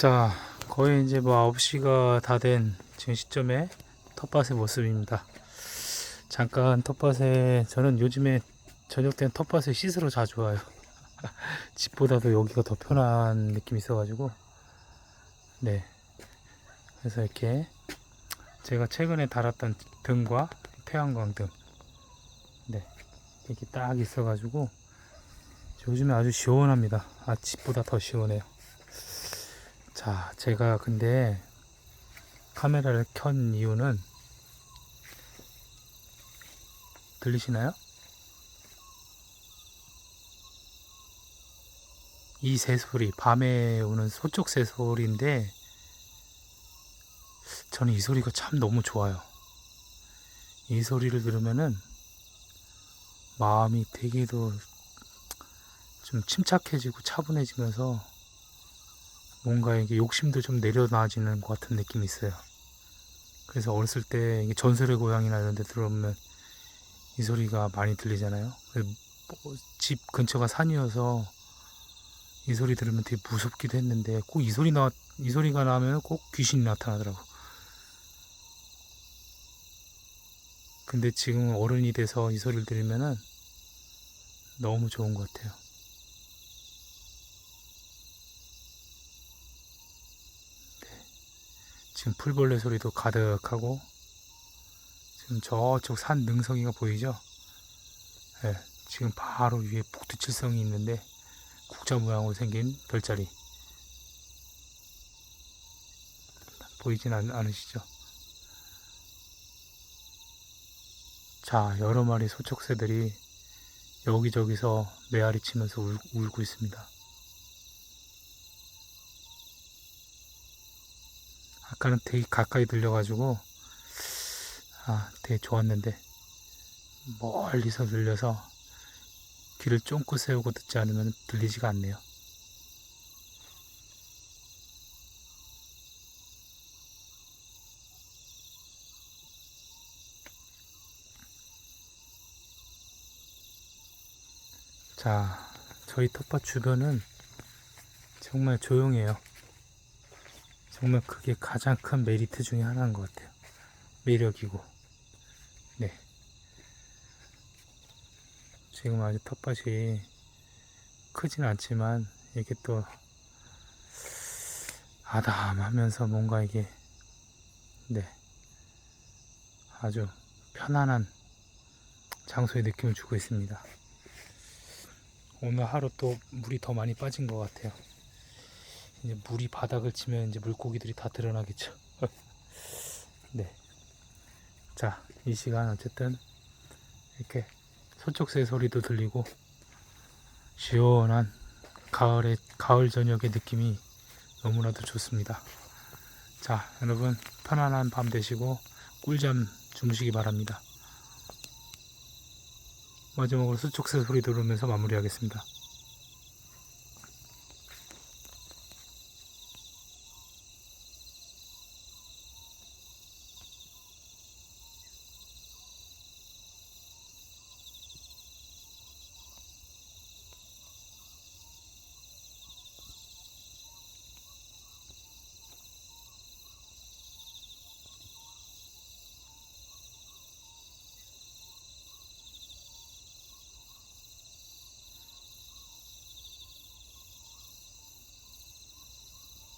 자, 거의 이제 뭐 9시가 다 된 지금 시점에 텃밭의 모습입니다. 잠깐 텃밭에, 저는 요즘에 저녁 때는 텃밭에 씻으러 자주 와요. 집보다도 여기가 더 편한 느낌이 있어가지고, 네. 그래서 이렇게 제가 최근에 달았던 등과 태양광 등, 네. 이렇게 딱 있어가지고, 요즘에 아주 시원합니다. 아, 집보다 더 시원해요. 자, 제가 근데 카메라를 켠 이유는 들리시나요? 이 새소리, 밤에 오는 소쪽 새소리인데 저는 이 소리가 참 너무 좋아요. 이 소리를 들으면은 마음이 되게도 좀 침착해지고 차분해지면서 뭔가 이게 욕심도 좀 내려놔지는 것 같은 느낌이 있어요. 그래서 어렸을 때 전설의 고향이나 이런 데 들어오면 이 소리가 많이 들리잖아요. 그래서 뭐집 근처가 산이어서 이 소리 들으면 되게 무섭기도 했는데 꼭 이 소리 나, 이 소리가 나면 꼭 귀신이 나타나더라고. 근데 지금 어른이 돼서 이 소리를 들으면은 너무 좋은 것 같아요. 지금 풀벌레 소리도 가득하고 지금 저쪽 산 능성이가 보이죠? 예, 지금 바로 위에 북두칠성이 있는데 국자 모양으로 생긴 별자리 보이진 않, 않으시죠? 자, 여러 마리 소촉새들이 여기저기서 메아리 치면서 울, 울고 있습니다. 아까는 되게 가까이 들려가지고 아 되게 좋았는데 멀리서 들려서 귀를 쫑긋 세우고 듣지 않으면 들리지가 않네요. 자, 저희 텃밭 주변은 정말 조용해요. 정말 그게 가장 큰 메리트 중에 하나인 것 같아요. 매력이고. 네. 지금 아직 텃밭이 크진 않지만 이게 또 아담하면서 뭔가 이게 네. 아주 편안한 장소의 느낌을 주고 있습니다. 오늘 하루 또 물이 더 많이 빠진 것 같아요. 이제 물이 바닥을 치면 이제 물고기들이 다 드러나겠죠. 네. 자, 이 시간 어쨌든 이렇게 소쪽새 소리도 들리고 시원한 가을의 가을 저녁의 느낌이 너무나도 좋습니다. 자, 여러분 편안한 밤 되시고 꿀잠 주무시기 바랍니다. 마지막으로 수축새 소리 들으면서 마무리하겠습니다.